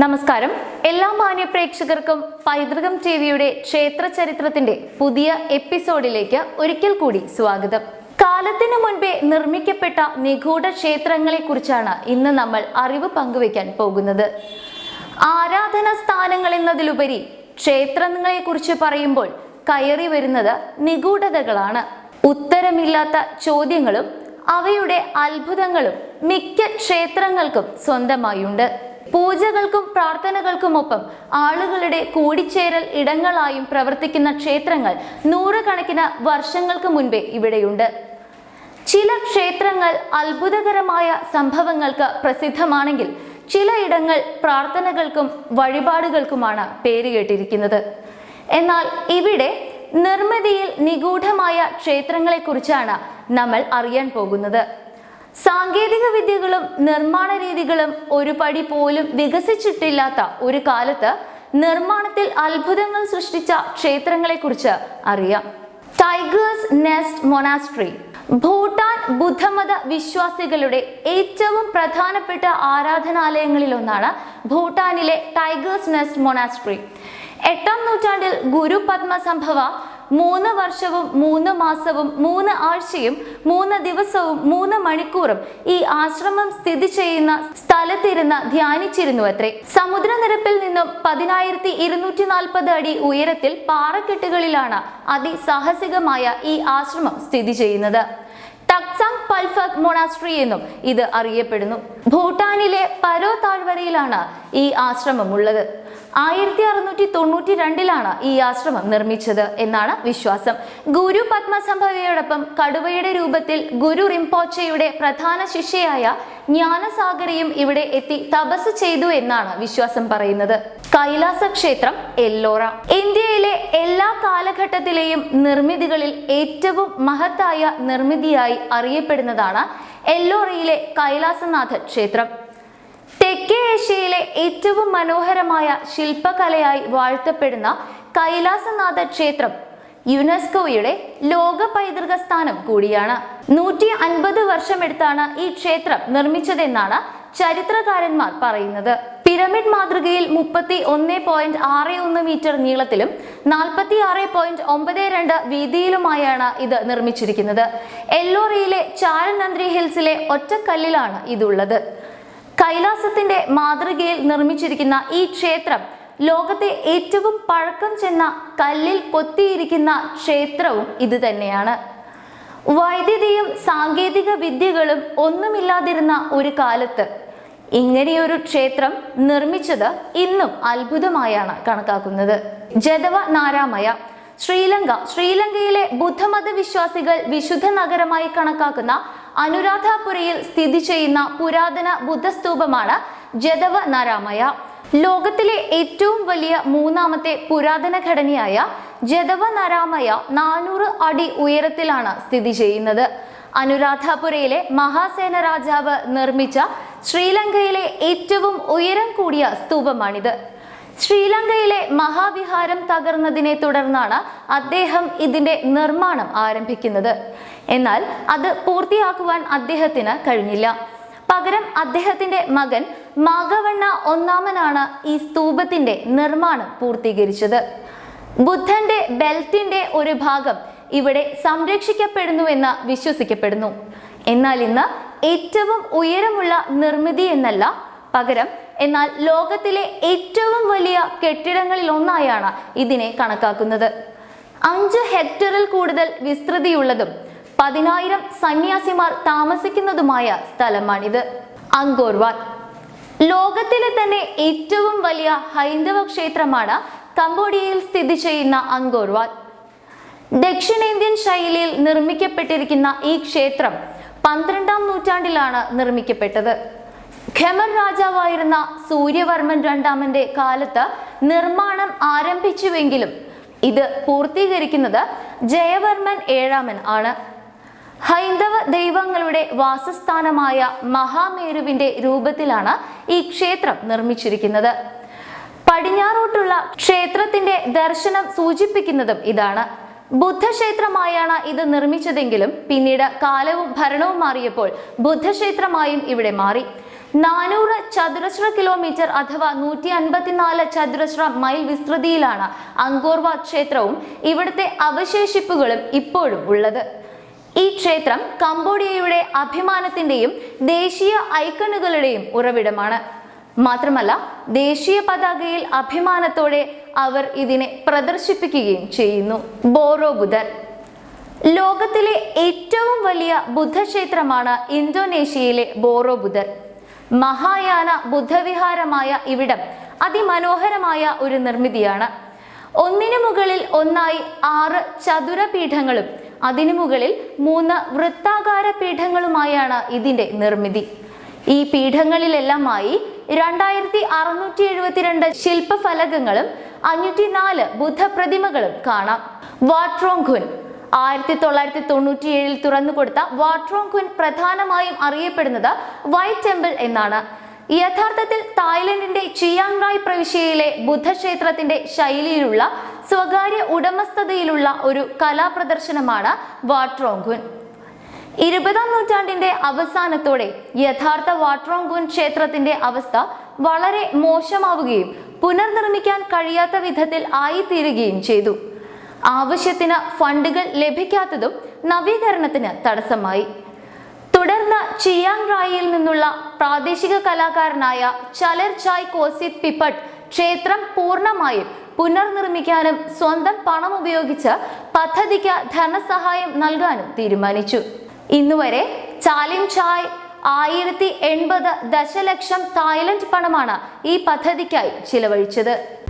നമസ്കാരം. എല്ലാ മാന്യ പ്രേക്ഷകർക്കും പൈതൃകം ടി വിയുടെ ക്ഷേത്ര ചരിത്രത്തിന്റെ പുതിയ എപ്പിസോഡിലേക്ക് ഒരിക്കൽ കൂടി സ്വാഗതം. കാലത്തിനു മുൻപേ നിർമ്മിക്കപ്പെട്ട നിഗൂഢ ക്ഷേത്രങ്ങളെ കുറിച്ചാണ് ഇന്ന് നമ്മൾ അറിവ് പങ്കുവയ്ക്കാൻ പോകുന്നത്. ആരാധന സ്ഥാനങ്ങൾ എന്നതിലുപരി ക്ഷേത്രങ്ങളെ കുറിച്ച് പറയുമ്പോൾ കയറി വരുന്നത് നിഗൂഢതകളാണ്. ഉത്തരമില്ലാത്ത ചോദ്യങ്ങളും അവയുടെ അത്ഭുതങ്ങളും മിക്ക ക്ഷേത്രങ്ങൾക്കും സ്വന്തമായുണ്ട്. പൂജകൾക്കും പ്രാർത്ഥനകൾക്കുമൊപ്പം ആളുകളുടെ കൂടിച്ചേരൽ ഇടങ്ങളായും പ്രവർത്തിക്കുന്ന ക്ഷേത്രങ്ങൾ നൂറുകണക്കിന് വർഷങ്ങൾക്ക് മുൻപേ ഇവിടെയുണ്ട്. ചില ക്ഷേത്രങ്ങൾ അത്ഭുതകരമായ സംഭവങ്ങൾക്ക് പ്രസിദ്ധമാണെങ്കിൽ ചിലയിടങ്ങൾ പ്രാർത്ഥനകൾക്കും വഴിപാടുകൾക്കുമാണ് പേര് കേട്ടിരിക്കുന്നത്. എന്നാൽ ഇവിടെ നിർമ്മിതിയിൽ നിഗൂഢമായ ക്ഷേത്രങ്ങളെക്കുറിച്ചാണ് നമ്മൾ അറിയാൻ പോകുന്നത്. സാങ്കേതിക വിദ്യകളും നിർമ്മാണ രീതികളും ഒരു പടി പോലും വികസിച്ചിട്ടില്ലാത്ത ഒരു കാലത്ത് നിർമ്മാണത്തിൽ അത്ഭുതങ്ങൾ സൃഷ്ടിച്ച ക്ഷേത്രങ്ങളെക്കുറിച്ച് അറിയാം. ടൈഗേഴ്സ് നെസ്റ്റ് മൊനാസ്ട്രി ഭൂട്ടാൻ ബുദ്ധമത വിശ്വാസികളുടെ ഏറ്റവും പ്രധാനപ്പെട്ട ആരാധനാലയങ്ങളിലൊന്നാണ് ഭൂട്ടാനിലെ ടൈഗേഴ്സ് നെസ്റ്റ് മൊനാസ്ട്രി എട്ടാം നൂറ്റാണ്ടിൽ ഗുരു പത്മസംഭവ മൂന്ന് വർഷവും മൂന്ന് മാസവും മൂന്ന് ആഴ്ചയും മൂന്ന് ദിവസവും മൂന്ന് മണിക്കൂറും ഈ ആശ്രമം സ്ഥിതി ചെയ്യുന്ന സ്ഥലത്തിരുന്ന് ധ്യാനിച്ചിരുന്നു അത്രേ സമുദ്രനിരപ്പിൽ നിന്നും പതിനായിരത്തി ഇരുന്നൂറ്റി നാൽപ്പത് അടി ഉയരത്തിൽ പാറക്കെട്ടുകളിലാണ് അതിസാഹസികമായ ഈ ആശ്രമം സ്ഥിതി ചെയ്യുന്നത്. ടക്സാങ് പൽഫക് മൊണാസ്ട്രി എന്നും ഇത് അറിയപ്പെടുന്നു. ഭൂട്ടാനിലെ പരോ താഴ്വരയിലാണ് ഈ ആശ്രമം ഉള്ളത്. ആയിരത്തി അറുന്നൂറ്റി തൊണ്ണൂറ്റി രണ്ടിലാണ് ഈ ആശ്രമം നിർമ്മിച്ചത് എന്നാണ് വിശ്വാസം. ഗുരു പത്മസംഭവയോടൊപ്പം കടുവയുടെ രൂപത്തിൽ ഗുരു റിംപോച്ചയുടെ പ്രധാന ശിഷ്യയായ ജ്ഞാനസാഗരയും ഇവിടെ എത്തി തപസ് ചെയ്തു എന്നാണ് വിശ്വാസം പറയുന്നത്. കൈലാസ ക്ഷേത്രം എല്ലോറ. ഇന്ത്യയിലെ എല്ലാ കാലഘട്ടത്തിലെയും നിർമ്മിതികളിൽ ഏറ്റവും മഹത്തായ നിർമ്മിതിയായി അറിയപ്പെടുന്നതാണ് എല്ലോറയിലെ കൈലാസനാഥ ക്ഷേത്രം തെക്കേ ഏഷ്യയിലെ ഏറ്റവും മനോഹരമായ ശില്പകലയായി വാഴ്ത്തപ്പെടുന്ന കൈലാസനാഥ ക്ഷേത്രം യുനെസ്കോയുടെ ലോക പൈതൃക സ്ഥാനം കൂടിയാണ്. നൂറ്റി അൻപത് വർഷമെടുത്താണ് ഈ ക്ഷേത്രം നിർമ്മിച്ചതെന്നാണ് ചരിത്രകാരന്മാർ പറയുന്നത്. പിരമിഡ് മാതൃകയിൽ മുപ്പത്തി ഒന്ന് പോയിന്റ് ആറ് ഒന്ന് മീറ്റർ നീളത്തിലും നാൽപ്പത്തി ആറ് പോയിന്റ് ഒമ്പത് രണ്ട് വീതിയിലുമായാണ് ഇത് നിർമ്മിച്ചിരിക്കുന്നത്. എല്ലോറയിലെ ചാരനന്ദ്രി ഹിൽസിലെ ഒറ്റക്കല്ലിലാണ് ഇതുള്ളത്. കൈലാസത്തിന്റെ മാതൃകയിൽ നിർമ്മിച്ചിരിക്കുന്ന ഈ ക്ഷേത്രം ലോകത്തെ ഏറ്റവും പഴക്കം ചെന്ന കല്ലിൽ കൊത്തിയിരിക്കുന്ന ക്ഷേത്രവും ഇത് തന്നെയാണ്. വൈദ്യുതിയും സാങ്കേതിക വിദ്യകളും ഒന്നുമില്ലാതിരുന്ന ഒരു കാലത്ത് ഇങ്ങനെയൊരു ക്ഷേത്രം നിർമ്മിച്ചത് ഇന്നും അത്ഭുതമായാണ് കണക്കാക്കുന്നത്. ജതവ നാരാമയ ശ്രീലങ്ക ശ്രീലങ്കയിലെ ബുദ്ധമത വിശ്വാസികൾ വിശുദ്ധ നഗരമായി കണക്കാക്കുന്ന അനുരാധാപുരയിൽ സ്ഥിതി ചെയ്യുന്ന പുരാതന ബുദ്ധസ്തൂപമാണ് ജതവ നാരാമയ. ലോകത്തിലെ ഏറ്റവും വലിയ മൂന്നാമത്തെ പുരാതന ഘടനയായ ജതവ നാരാമയ നാനൂറ് അടി ഉയരത്തിലാണ് സ്ഥിതി ചെയ്യുന്നത്. അനുരാധാപുരയിലെ മഹാസേന രാജാവ് നിർമ്മിച്ച ശ്രീലങ്കയിലെ ഏറ്റവും ഉയരം കൂടിയ സ്തൂപമാണിത്. ശ്രീലങ്കയിലെ മഹാവിഹാരം തകർന്നതിനെ തുടർന്നാണ് അദ്ദേഹം ഇതിന്റെ നിർമ്മാണം ആരംഭിക്കുന്നത്. എന്നാൽ അത് പൂർത്തിയാക്കുവാൻ അദ്ദേഹത്തിന് കഴിഞ്ഞില്ല. പകരം അദ്ദേഹത്തിന്റെ മകൻ മാഘവണ്ണ ഒന്നാമനാണ് ഈ സ്തൂപത്തിന്റെ നിർമ്മാണം പൂർത്തീകരിച്ചത്. ബുദ്ധന്റെ ബെൽറ്റിന്റെ ഒരു ഭാഗം ഇവിടെ സംരക്ഷിക്കപ്പെടുന്നുവെന്ന് വിശ്വസിക്കപ്പെടുന്നു. എന്നാൽ ഇന്ന് ഏറ്റവും ഉയരമുള്ള നിർമ്മിതി എന്നല്ല പകരം. എന്നാൽ ലോകത്തിലെ ഏറ്റവും വലിയ കെട്ടിടങ്ങളിൽ ഒന്നായാണ് ഇതിനെ കണക്കാക്കുന്നത്. അഞ്ച് ഹെക്ടറിൽ കൂടുതൽ വിസ്തൃതിയുള്ളതും പതിനായിരം സന്യാസിമാർ താമസിക്കുന്നതുമായ സ്ഥലമാണിത്. അങ്കോർവാൾ. ലോകത്തിലെ തന്നെ ഏറ്റവും വലിയ ഹൈന്ദവ ക്ഷേത്രമാണ് കംബോഡിയയിൽ സ്ഥിതി ചെയ്യുന്ന അങ്കോർവാൾ. ദക്ഷിണേന്ത്യൻ ശൈലിയിൽ നിർമ്മിക്കപ്പെട്ടിരിക്കുന്ന ഈ ക്ഷേത്രം പന്ത്രണ്ടാം നൂറ്റാണ്ടിലാണ് നിർമ്മിക്കപ്പെട്ടത്. ഖമർ രാജാവായിരുന്ന സൂര്യവർമ്മൻ രണ്ടാമന്റെ കാലത്ത് നിർമ്മാണം ആരംഭിച്ചുവെങ്കിലും ഇത് പൂർത്തീകരിക്കുന്നത് ജയവർമ്മൻ ഏഴാമൻ ആണ്. ഹൈന്ദവ ദൈവങ്ങളുടെ വാസസ്ഥാനമായ മഹാമേരുവിന്റെ രൂപത്തിലാണ് ഈ ക്ഷേത്രം നിർമ്മിച്ചിരിക്കുന്നത്. പടിഞ്ഞാറോട്ടുള്ള ക്ഷേത്രത്തിന്റെ ദർശനം സൂചിപ്പിക്കുന്നതും ഇതാണ്. ബുദ്ധക്ഷേത്രമായാണ് ഇത് നിർമ്മിച്ചതെങ്കിലും പിന്നീട് കാലവും ഭരണവും മാറിയപ്പോൾ ബുദ്ധക്ഷേത്രമായും ഇവിടെ മാറി. നാനൂറ് ചതുരശ്ര കിലോമീറ്റർ അഥവാ നൂറ്റി അൻപത്തിനാല് ചതുരശ്ര മൈൽ വിസ്തൃതിയിലാണ് അങ്കോർവ ക്ഷേത്രവും ഇവിടുത്തെ അവശേഷിപ്പുകളും ഇപ്പോഴും ഉള്ളത്. ഈ ക്ഷേത്രം കംബോഡിയയുടെ അഭിമാനത്തിന്റെയും ദേശീയ ഐക്കണുകളുടെയും ഉറവിടമാണ്. മാത്രമല്ല ദേശീയ പതാകയിൽ അഭിമാനത്തോടെ അവർ ഇതിനെ പ്രദർശിപ്പിക്കുകയും ചെയ്യുന്നു. ബോറോ ബുധർ ലോകത്തിലെ ഏറ്റവും വലിയ ബുദ്ധക്ഷേത്രമാണ് ഇന്തോനേഷ്യയിലെ ബോറോ ബുധർ മഹായാന ബുദ്ധവിഹാരമായ ഇവിടം അതിമനോഹരമായ ഒരു നിർമ്മിതിയാണ്. ഒന്നിനു മുകളിൽ ഒന്നായി ആറ് ചതുര പീഠങ്ങളും അതിനു മുകളിൽ മൂന്ന് വൃത്താകാര പീഠങ്ങളുമായാണ് ഇതിന്റെ നിർമ്മിതി. ഈ പീഠങ്ങളിലെല്ലാമായി രണ്ടായിരത്തി അറുന്നൂറ്റി എഴുപത്തിരണ്ട് ശില്പഫലകങ്ങളും അഞ്ഞൂറ്റി നാല് ബുദ്ധപ്രതിമകളും കാണാം. വാട്രോങ്ഖുൻ ആയിരത്തി തൊള്ളായിരത്തി തൊണ്ണൂറ്റി ഏഴിൽ തുറന്നുകൊടുത്ത വാട്രോങ്ഖുൻ പ്രധാനമായും അറിയപ്പെടുന്നത് വൈറ്റ് ടെമ്പിൾ എന്നാണ്. യഥാർത്ഥത്തിൽ തായ്ലൻഡിന്റെ ചിയാങ് റായ് പ്രവിശ്യയിലെ ബുദ്ധക്ഷേത്രത്തിന്റെ ശൈലിയിലുള്ള സ്വകാര്യ ഉടമസ്ഥതയിലുള്ള ഒരു കലാപ്രദർശനമാണ് വാട്രോങ്കുൻ ഇരുപതാം നൂറ്റാണ്ടിന്റെ അവസാനത്തോടെ യഥാർത്ഥ വാട്രോങ്കുൻ ക്ഷേത്രത്തിന്റെ അവസ്ഥ വളരെ മോശമാവുകയും പുനർനിർമ്മിക്കാൻ കഴിയാത്ത വിധത്തിൽ ആയിത്തീരുകയും ചെയ്തു. ആവശ്യത്തിന് ഫണ്ടുകൾ ലഭിക്കാത്തതും നവീകരണത്തിന് തടസ്സമായി. തുടർന്ന് ചിയാങ് റായിയിൽ നിന്നുള്ള പ്രാദേശിക കലാകാരനായ ചലർ ചായ് കോസിത് പിപ്പട്ട് ക്ഷേത്രം പൂർണമായും പുനർനിർമ്മിക്കാനും സ്വന്തം പണം ഉപയോഗിച്ച് പദ്ധതിക്ക് ധനസഹായം നൽകാനും തീരുമാനിച്ചു. ഇന്നുവരെ ചാലിം ചായ് ആയിരത്തി എൺപത് ദശലക്ഷം തായ്ലൻഡ് പണമാണ് ഈ പദ്ധതിക്കായി ചിലവഴിച്ചത്.